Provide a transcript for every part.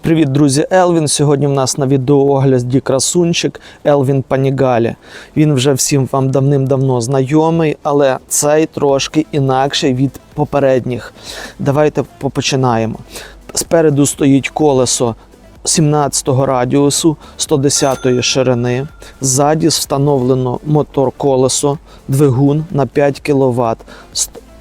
Привіт, друзі! Елвін. Сьогодні в нас на відеоогляді красунчик Елвін Панігалі. Він вже всім вам давним-давно знайомий, але цей трошки інакший від попередніх. Давайте попочинаємо. Спереду стоїть колесо 17-го радіусу 110-ї ширини. Ззаді встановлено мотор колесо, двигун на 5 кВт.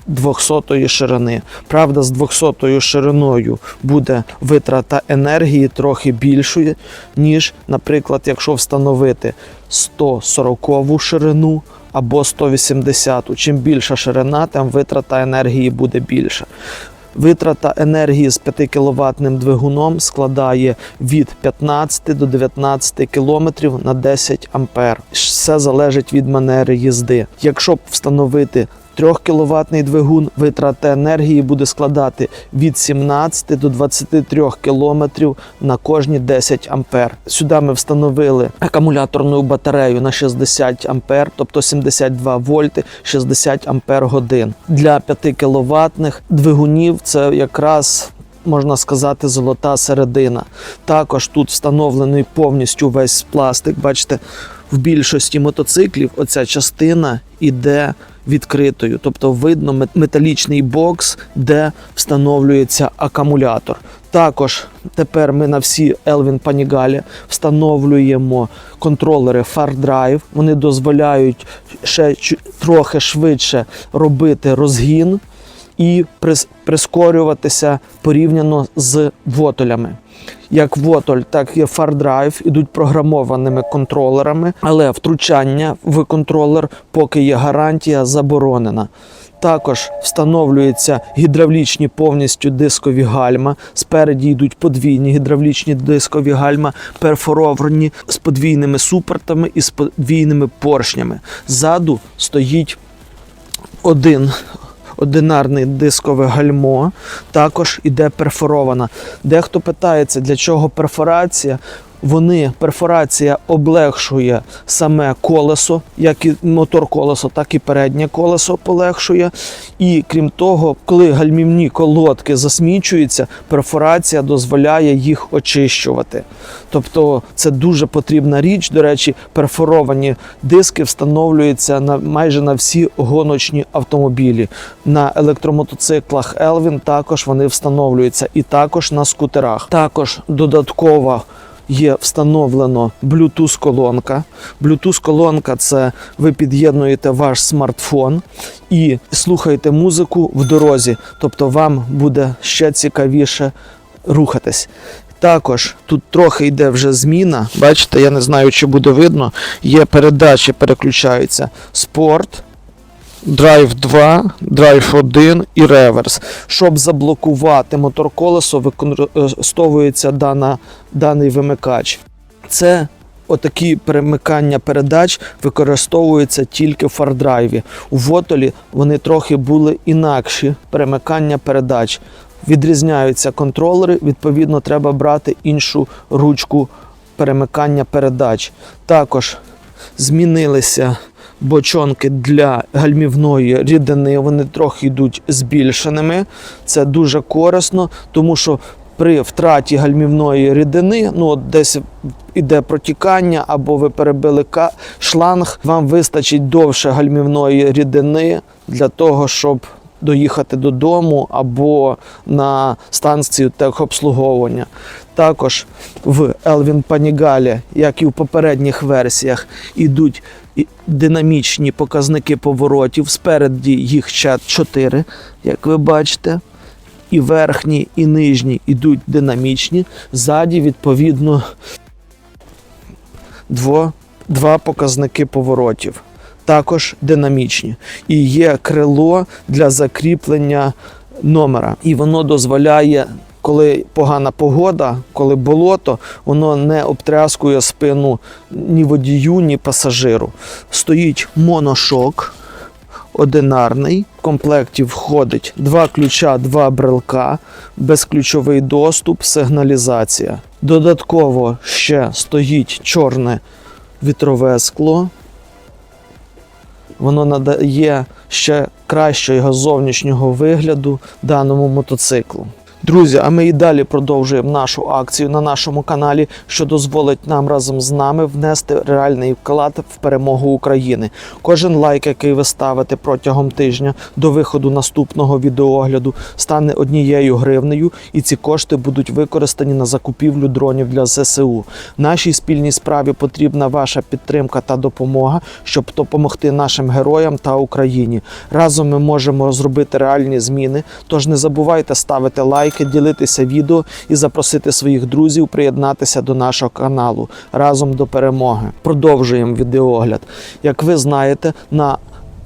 200-ї ширини. Правда, з 200-ю шириною буде витрата енергії трохи більшою, ніж, наприклад, якщо встановити 140-ву ширину або 180. Чим більша ширина, тим витрата енергії буде більша. Витрата енергії з 5 кВт двигуном складає від 15 до 19 км на 10 А. Все залежить від манери їзди. Якщо б встановити 3 кВт двигун, витрата енергії буде складати від 17 до 23 км на кожні 10 А. Сюди ми встановили акумуляторну батарею на 60 А, тобто 72 вольти, 60 Ампер годин. Для 5 кВт двигунів це якраз можна сказати, золота середина. Також тут встановлений повністю весь пластик. Бачите, в більшості мотоциклів оця частина іде відкритою, тобто видно металічний бокс, де встановлюється акумулятор. Також тепер ми на всі Elvin Panigale встановлюємо контролери Far Drive. Вони дозволяють ще трохи швидше робити розгін і прискорюватися порівняно з вотолями. Як вотоль, так і фарддрайв ідуть програмованими контролерами, але втручання в контролер, поки є гарантія, заборонена. Також встановлюються гідравлічні повністю дискові гальма. Спереді йдуть подвійні гідравлічні дискові гальма, перфоровані з подвійними супортами і з подвійними поршнями. Ззаду стоїть один одинарне дискове гальмо, також іде перфорована. Дехто питається, для чого перфорація. Вони перфорація облегшує саме колесо, як і мотор колесо, так і переднє колесо полегшує. І крім того, коли гальмівні колодки засмічуються, перфорація дозволяє їх очищувати. Тобто це дуже потрібна річ. До речі, перфоровані диски встановлюються на майже на всі гоночні автомобілі. На електромотоциклах Elvin також вони встановлюються, і також на скутерах. Також додатково є встановлено Bluetooth-колонка. Bluetooth-колонка це ви під'єднуєте ваш смартфон і слухаєте музику в дорозі, тобто вам буде ще цікавіше рухатись. Також тут трохи йде вже зміна. Бачите, я не знаю, чи буде видно. Є передачі, переключаються спорт. Drive 2, Drive 1 і реверс. Щоб заблокувати мотор колесо, використовується дана, даний вимикач. Це отакі перемикання передач використовуються тільки в фардрайві. У вотолі вони трохи були інакші перемикання передач. Відрізняються контролери, відповідно, треба брати іншу ручку перемикання передач. Також змінилися бочонки для гальмівної рідини. Вони трохи йдуть збільшеними. Це дуже корисно, тому що при втраті гальмівної рідини, ну от десь іде протікання, або ви перебили шланг, вам вистачить довше гальмівної рідини для того, щоб доїхати додому або на станцію техобслуговування. Також в Elvin Panigale, як і в попередніх версіях, ідуть динамічні показники поворотів. Спереді їх ще 4, як ви бачите. І верхні, і нижні йдуть динамічні. Ззаді, відповідно, дво, два показники поворотів. Також динамічні. І є крило для закріплення номера. І воно дозволяє, коли погана погода, коли болото, воно не обтряскує спину ні водію, ні пасажиру. Стоїть моношок одинарний. В комплекті входить два ключа, два брелка, безключовий доступ, сигналізація. Додатково ще стоїть чорне вітрове скло. Воно надає ще кращого зовнішнього вигляду даному мотоциклу. Друзі, а ми і далі продовжуємо нашу акцію на нашому каналі, що дозволить нам разом з нами внести реальний вклад в перемогу України. Кожен лайк, який ви ставите протягом тижня до виходу наступного відеоогляду, стане однією гривнею, і ці кошти будуть використані на закупівлю дронів для ЗСУ. Нашій спільній справі потрібна ваша підтримка та допомога, щоб допомогти нашим героям та Україні. Разом ми можемо зробити реальні зміни. Тож не забувайте ставити лайки, ділитися відео і запросити своїх друзів приєднатися до нашого каналу разом до перемоги. Продовжуємо відеогляд. Як ви знаєте, на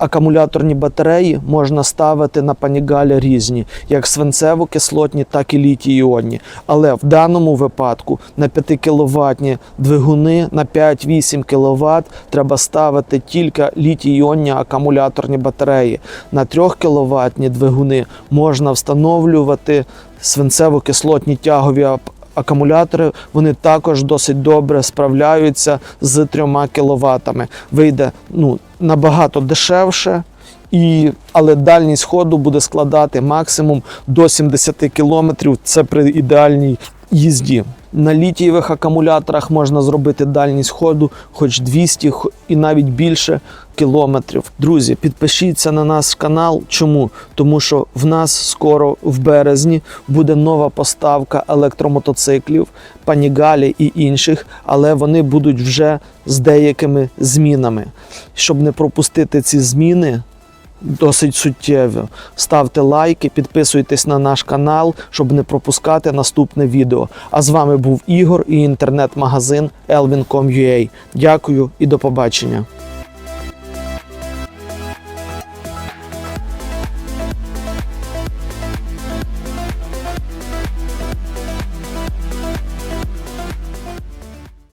Акумуляторні батареї можна ставити на панігалі різні, як свинцево-кислотні, так і літій-іонні. Але в даному випадку на 5 кВт двигуни на 5-8 кВт треба ставити тільки літій-іонні акумуляторні батареї. На 3 кВт двигуни можна встановлювати свинцево-кислотні тягові акумулятори. Вони також досить добре справляються з 3 кВт. Вийде ну, набагато дешевше. І, але дальність ходу буде складати максимум до 70 км. Це при ідеальній їзді. На літієвих акумуляторах можна зробити дальність ходу хоч 200 і навіть більше кілометрів. Друзі, підпишіться на наш канал. Чому? Тому що в нас скоро в березні буде нова поставка електромотоциклів, панігалі і інших, але вони будуть вже з деякими змінами. Щоб не пропустити ці зміни, досить суттєві. Ставте лайки, підписуйтесь на наш канал, щоб не пропускати наступне відео. А з вами був Ігор і інтернет-магазин elvin.com.ua. Дякую і до побачення.